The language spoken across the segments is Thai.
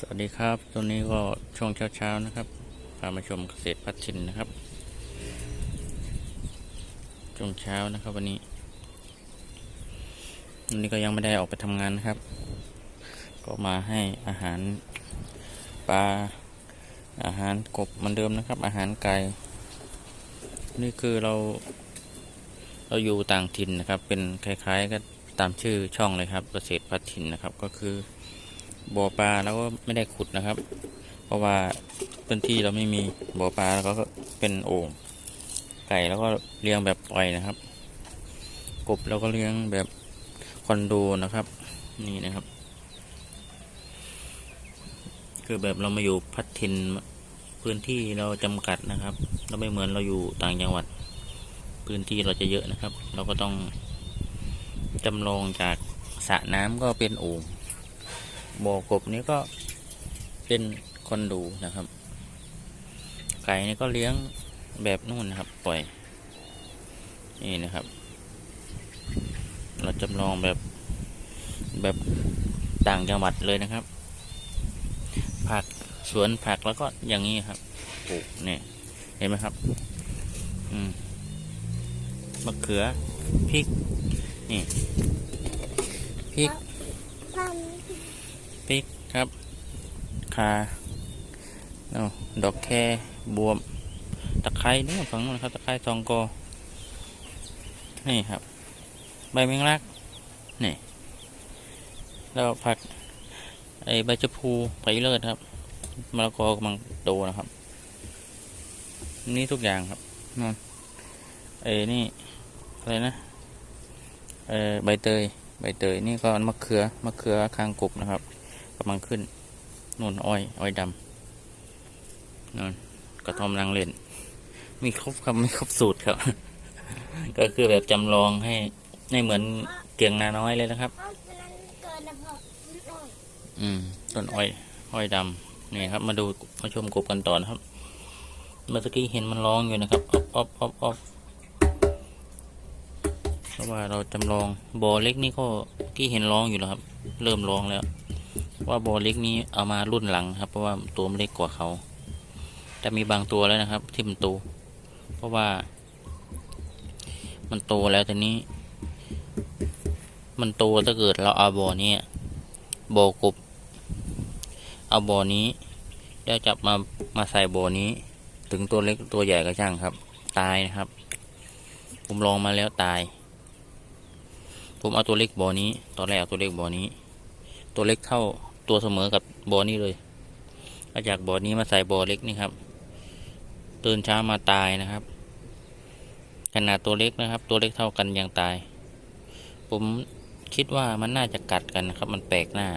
สวัสดีครับ ตัวนี้ก็ช่วงเช้าๆนะครับ พามาชมเกษตรพัฒชินนะครับ ช่วงเช้านะครับวันนี้ วันนี้ก็ยังไม่ได้ออกไปทำงานนะครับ ก็มาให้อาหารปลา อาหารกบเหมือนเดิมนะครับ อาหารไก่ นี่คือเรา เราอยู่ต่างถิ่นนะครับ เป็นคล้ายๆก็ตามชื่อช่องเลยครับ เกษตรพัฒถิ่นนะครับ ก็คือ บ่อปลาแล้วก็ไม่ได้ขุดนะครับ เพราะว่าพื้นที่เราไม่มีบ่อปลาแล้วก็เป็นโอ่งไก่แล้วก็เลี้ยงแบบปล่อยนะครับ กบแล้วก็เลี้ยงแบบคอนโดนะครับ นี่นะครับ คือแบบเรามาอยู่พัดถิ่นพื้นที่เราจำกัดนะครับ เราไม่เหมือนเราอยู่ต่างจังหวัด พื้นที่เราจะเยอะนะครับ เราก็ต้องจำลองจากสระน้ำก็เป็นโอ่ง บ่อกบนี้ก็เป็นคอนดูนะครับ ไก่นี่ก็เลี้ยงแบบนู่นนะครับ ปล่อย นี่นะครับ เราจำลองแบบแบบต่างจังหวัดเลยนะครับ ผักสวนผักแล้วก็อย่างนี้ครับปลูกเนี่ยเห็นไหมครับ อืมมะเขือพริกนี่พริก พริกครับ คาเอาดอกแคบวมตะไคร้นู่นฝั่งนู้นครับตะไคร้ทองกอนี่ครับ ใบแมงลักนี่แล้วผักไอใบชะพูไปเลิศครับมะละกอกำลังโตนะครับ นี่ทุกอย่างครับนั่นเอ้นี่อะไรนะเออใบเตยใบเตยนี่ก็มะเขือมะเขือคางกบนะครับกำลังขึ้น นู่นอ้อย อ้อยดำนู่นกระทอมนางเล่น มีครบครับไม่ครบสูตรครับ ก็คือแบบจำลองให้ให้เหมือนเกียงนาน้อยเลยนะครับ อืม ต้นอ้อย อ้อยดำนี่ครับ มาดูมาชมกบกันต่อนะครับ เมื่อกี้เห็นมันร้องอยู่นะครับออบออบออบเพราะว่าเราจำลองบ่อเล็กนี่ก็กี้เห็นร้องอยู่แล้วครับ เริ่มร้องแล้ว ว่าบ่อเล็กนี้เอามารุ่นหลังครับ เพราะว่าตัวมันเล็กกว่าเขา แต่มีบางตัวแล้วนะครับ ที่มันโต เพราะว่า มันโตแล้วแต่นี้ มันโตถ้าเกิดเราเอาบ่อนี้บ่อกบ เอาบ่อนี้แล้วจับมามาใส่บ่อนี้ ถึงตัวเล็กตัวใหญ่ก็ช่างครับ ตายนะครับ ผมลองมาแล้วตาย ผมเอาตัวเล็กบ่อนี้ ตอนแรกเอาตัวเล็กบ่อนี้ตัวเล็กเท่า ตัวเสมอกับบ่อนี้เลยเอาจากบ่อนี้มาใส่บ่อเล็กนี่ครับตื่นเช้ามาตายนะครับ ขนาดตัวเล็กนะครับ ตัวเล็กเท่ากันยังตาย ผมคิดว่ามันน่าจะกัดกันนะครับ มันแปลกหน้า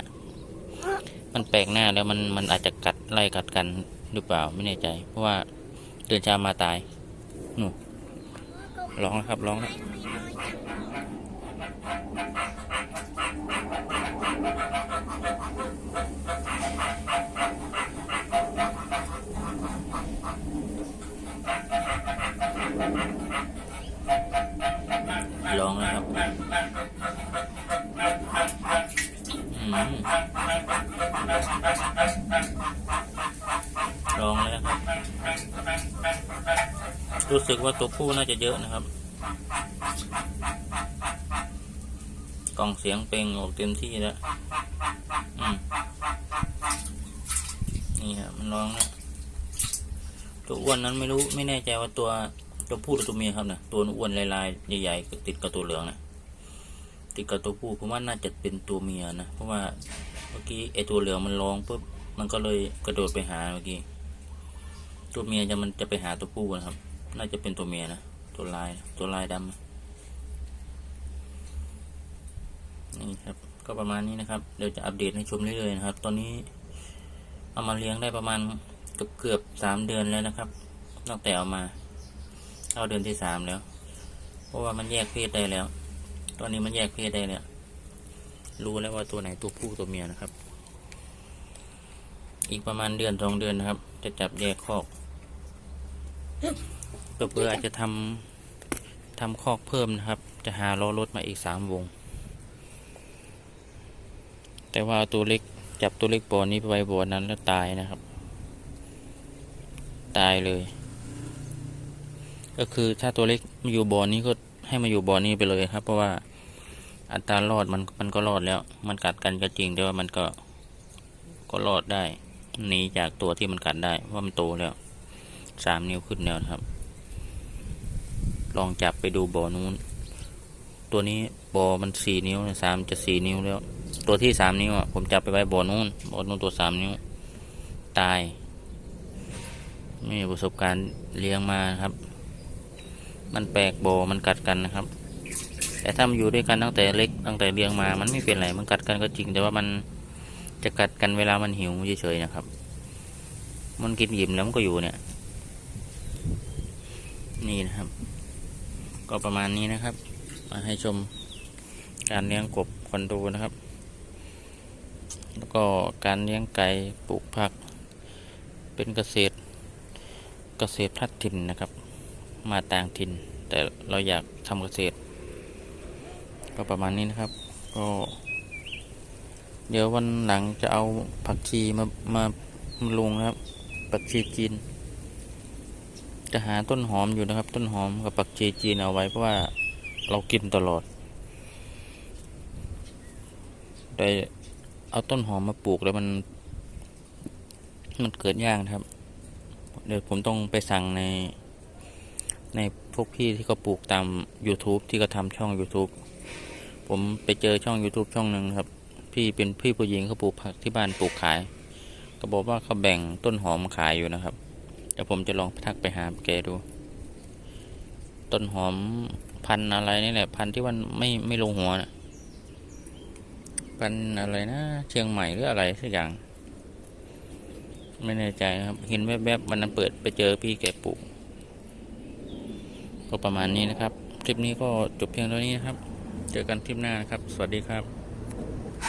มันแปลกหน้าแล้วมันมันอาจจะกัดไล่กัดกันหรือเปล่าไม่แน่ใจ เพราะว่าตื่นเช้ามาตายนู่นร้องแล้วครับร้องแล้ว ลองนะครับอืมลองเลยนะครับ รู้สึกว่าตัวผู้น่าจะเยอะนะครับ กล่องเสียงเปล่งออกเต็มที่แล้ว นี่ครับมันร้องแล้วตัวอ้วนนั้นไม่รู้ไม่แน่ใจว่าตัวตัวผู้หรือตัวเมียครับนะตัวอ้วนลายๆใหญ่ๆติดกับตัวเหลืองนะติดกับตัวผู้ผมว่าน่าจะเป็นตัวเมียนะเพราะว่าเมื่อกี้ไอตัวเหลืองมันร้องปุ๊บมันก็เลยกระโดดไปหาเมื่อกี้ตัวเมียจะมันจะไปหาตัวผู้นะครับ น่าจะเป็นตัวเมียนะตัวลายตัวลายดำนี่ครับ ก็ประมาณนี้นะครับ เดี๋ยวจะอัปเดตให้ชมเรื่อยๆนะครับ ตอนนี้เอามาเลี้ยงได้ประมาณเกือบเกือบสามเดือนแล้วนะครับตั้งแต่เอามาเข้าเดือนที่สามแล้ว เพราะว่ามันแยกเพศได้แล้ว ตอนนี้มันแยกเพศได้แล้ว รู้แล้วว่าตัวไหนตัวผู้ตัวเมียนะครับ อีกประมาณเดือนสองเดือนนะครับ จะจับแยกคอกเพื่ออาจจะทำทำคอกเพิ่มนะครับ จะหาล้อรถมาอีกสามวง แต่ว่าตัวเล็กจับตัวเล็กบ่อนี้ไปไว้บ่อนั้นแล้วตายนะครับ ตายเลย ก็คือถ้าตัวเล็กมาอยู่บ่อนี้ก็ให้มาอยู่บ่อนี้ไปเลยครับ เพราะว่าอัตรารอดมันมันก็รอดแล้ว มันกัดกันก็จริงแต่ว่ามันก็ก็รอดได้หนีจากตัวที่มันกัดได้เพราะมันโตแล้วสามนิ้วขึ้นแล้วครับ ลองจับไปดูบ่อนู้น ตัวนี้บ่อมันสี่นิ้วสามจะสี่นิ้วแล้ว ตัวที่สามนิ้วอะผมจับไปไว้บ่อนู้นบ่อนู้นตัวสามนิ้ว ตาย ไม่มีประสบการณ์เลี้ยงมาครับ มันแปลกบ่อมันกัดกันนะครับ แต่ถ้ามันอยู่ด้วยกันตั้งแต่เล็กตั้งแต่เลี้ยงมา มันไม่เป็นไรมันกัดกันก็จริง แต่ว่ามันจะกัดกันเวลามันหิวเฉยๆนะครับ มันกินหยิมแล้วมันก็อยู่เนี่ย นี่นะครับ ก็ประมาณนี้นะครับ มาให้ชมการเลี้ยงกบคอนโดนะครับ แล้วก็การเลี้ยงไก่ปลูกผัก เป็นเกษตร เกษตรพลัดถิ่นนะครับ มาต่างถิ่น แต่เราอยากทำเกษตร ก็ประมาณนี้นะครับ ก็ เดี๋ยววันหลังจะเอาผักชีมามามาลงนะครับผักชีจีน จะหาต้นหอมอยู่นะครับ ต้นหอมกับผักชีจีนเอาไว้เพราะว่า เรากินตลอดแต่เอาต้นหอมมาปลูกแล้วมัน มันเกิดยากครับ เดี๋ยวผมต้องไปสั่งใน ในพวกพี่ที่เขาปลูกตาม YouTube ที่เขาทำช่อง YouTube ผมไปเจอช่อง YouTube ช่องหนึ่งครับ พี่เป็นพี่ผู้หญิงเขาปลูกผักที่บ้านปลูกขายก็บอกว่าเขาแบ่งต้นหอมขายอยู่นะครับเดี๋ยวผมจะลองทักไปหาแกดู ต้นหอม พันอะไรนี่แหละ พันที่มันไม่ไม่ลงหัวนะพันอะไรนะเชียงใหม่หรืออะไรสักอย่าง ไม่แน่ใจครับ เห็นแวบๆวันนั้นเปิดไปเจอพี่แกปลูกก็ประมาณนี้นะครับ คลิปนี้ก็จบเพียงเท่านี้นะครับ เจอกันคลิปหน้านะครับ สวัสดีครับ